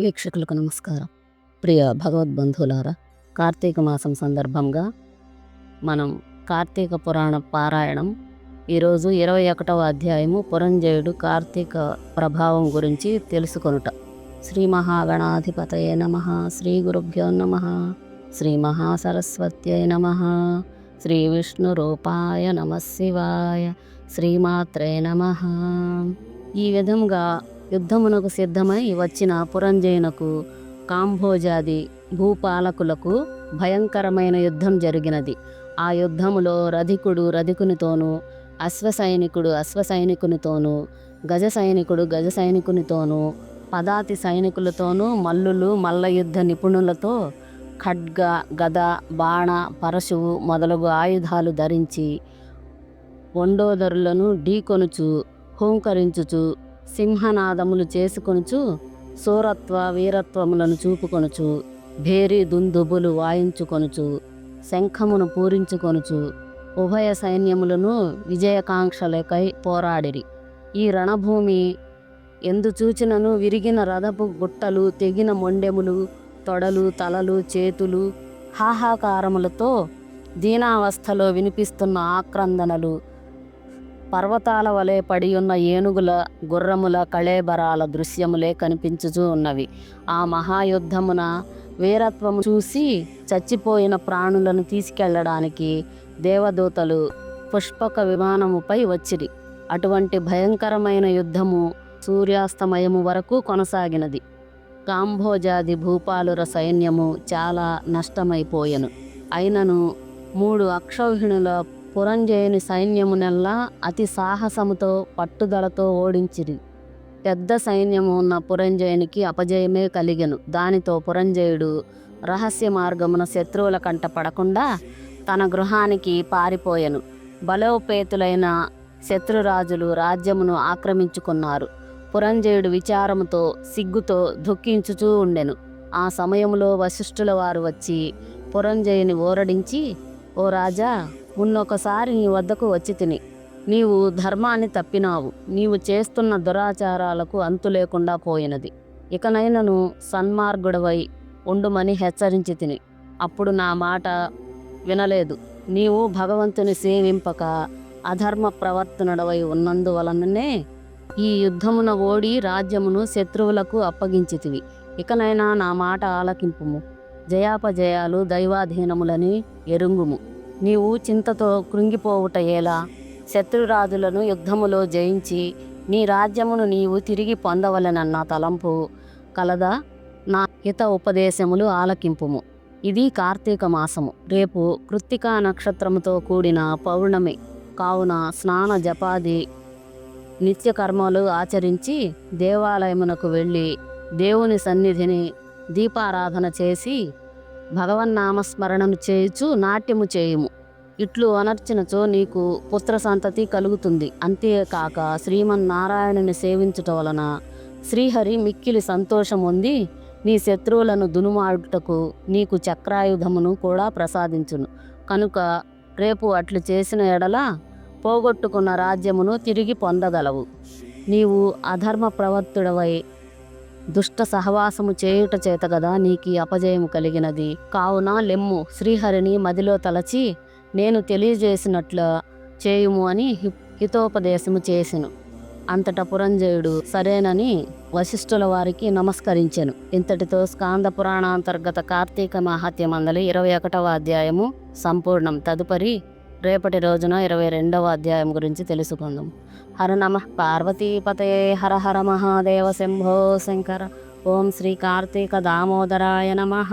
వీక్షకులకు నమస్కారం. ప్రియ భగవద్బంధువులారా కార్తీక మాసం సందర్భంగా మనం కార్తీక పురాణ పారాయణం ఈరోజు ఇరవై ఒకటవ అధ్యాయము పురంజయుడు కార్తీక ప్రభావం గురించి తెలుసుకొనుట. శ్రీ మహాగణాధిపతయే నమ శ్రీ గురుభ్యో నమ శ్రీ మహాసరస్వత్యై నమ శ్రీ విష్ణు రూపాయ నమ శివాయ శ్రీమాత్రే నమ. ఈ విధంగా యుద్ధమునకు సిద్ధమై వచ్చిన పురంజయునకు కాంభోజాది భూపాలకులకు భయంకరమైన యుద్ధం జరిగినది. ఆ యుద్ధములో రధికుడు రధికునితోనూ అశ్వసైనికుడు అశ్వసైనికునితోనూ గజ సైనికుడు గజ సైనికునితోనూ పదాతి సైనికులతోనూ మల్లులు మల్ల యుద్ధ నిపుణులతో ఖడ్గ గద బాణ పరశువు మొదలగు ఆయుధాలు ధరించి వండోదరులను ఢీకొనుచు హూంకరించుచు సింహనాదములు చేసుకొనుచు సూరత్వ వీరత్వములను చూపుకొనుచు భేరి దుందుబులు వాయించుకొనుచు శంఖమును పూరించుకొనుచు ఉభయ సైన్యములను విజయకాంక్షలకై పోరాడిరి. ఈ రణభూమి ఎందు చూచినను విరిగిన రథపు గుట్టలు తెగిన మొండెములు తొడలు తలలు చేతులు హాహాకారములతో దీనావస్థలో వినిపిస్తున్న ఆక్రందనలు పర్వతాల వలె పడి ఉన్న ఏనుగుల గుర్రముల కళేబరాల దృశ్యములే కనిపించుచూ ఉన్నవి. ఆ మహాయుద్ధమున వీరత్వము చూసి చచ్చిపోయిన ప్రాణులను తీసుకెళ్ళడానికి దేవదూతలు పుష్పక విమానముపై వచ్చిరి. అటువంటి భయంకరమైన యుద్ధము సూర్యాస్తమయము వరకు కొనసాగినది. కాంభోజాది భూపాలుర సైన్యము చాలా నష్టమైపోయెను. అయినను మూడు అక్షౌహిణుల పురంజయుని సైన్యమునెల్లా అతి సాహసముతో పట్టుదలతో ఓడించిరి. పెద్ద సైన్యము ఉన్న పురంజయునికి అపజయమే కలిగెను. దానితో పురంజయుడు రహస్య మార్గమున శత్రువుల కంట పడకుండా తన గృహానికి పారిపోయెను. బలోపేతులైన శత్రురాజులు రాజ్యమును ఆక్రమించుకున్నారు. పురంజయుడు విచారముతో సిగ్గుతో దుఃఖించుచూ ఉండెను. ఆ సమయంలో వశిష్ఠుల వారు వచ్చి పురంజయుని ఓరడించి ఓ రాజా ఉన్నొకసారి నీ వద్దకు వచ్చి తిని. నీవు ధర్మాన్ని తప్పినావు. నీవు చేస్తున్న దురాచారాలకు అంతు లేకుండా పోయినది. ఇకనైనను సన్మార్గుడవై ఉండుమని హెచ్చరించి తిని. అప్పుడు నా మాట వినలేదు. నీవు భగవంతుని సేవింపక అధర్మ ప్రవర్తనుడవై ఉన్నందువలననే ఈ యుద్ధమున ఓడి రాజ్యమును శత్రువులకు అప్పగించితివి ఇకనైనా నా మాట ఆలకింపుము. జయాపజయాలు దైవాధీనములని ఎరుంగుము. నీవు చింతతో కృంగిపోవుట ఎలా? శత్రురాజులను యుద్ధములో జయించి నీ రాజ్యమును నీవు తిరిగి పొందవలెనన్న తలంపు కలదా. నా హిత ఉపదేశములు ఆలకింపుము. ఇది కార్తీక మాసము. రేపు కృత్తికా నక్షత్రముతో కూడిన పౌర్ణమి. కావున స్నాన జపాది నిత్యకర్మలు ఆచరించి దేవాలయమునకు వెళ్ళి దేవుని సన్నిధిని దీపారాధన చేసి భగవన్నామస్మరణను చేయుచు నాట్యము చేయుము. ఇట్లు అనర్చినచో నీకు పుత్ర సంతతి కలుగుతుంది. అంతేకాక శ్రీమన్నారాయణుని సేవించుట వలన శ్రీహరి మిక్కిలి సంతోషం పొంది నీ శత్రువులను దునుమాడుటకు నీకు చక్రాయుధమును కూడా ప్రసాదించును. కనుక రేపు అట్లు చేసిన ఎడల పోగొట్టుకున్న రాజ్యమును తిరిగి పొందగలవు. నీవు అధర్మ ప్రవర్తుడవై దుష్ట సహవాసము చేయుట చేత గదా నీకీ అపజయము కలిగినది. కావున లెమ్ము శ్రీహరిని మదిలో తలచి నేను తెలియజేసినట్లు చేయుము అని హి- హితోపదేశము చేసెను. అంతటా పురంజయుడు సరేనని వశిష్ఠుల వారికి నమస్కరించెను. ఇంతటితో స్కాంద పురాణాంతర్గత కార్తీక మహాత్యమందలి ఇరవై ఒకటవ అధ్యాయము సంపూర్ణం. తదుపరి రేపటి రోజున ఇరవై రెండవ అధ్యాయం గురించి తెలుసుకుందాం. హర నమ. పార్వతీపతయే హర హర మహాదేవ శంభో శంకర. ఓం శ్రీ కార్తీక దామోదరాయ నమ.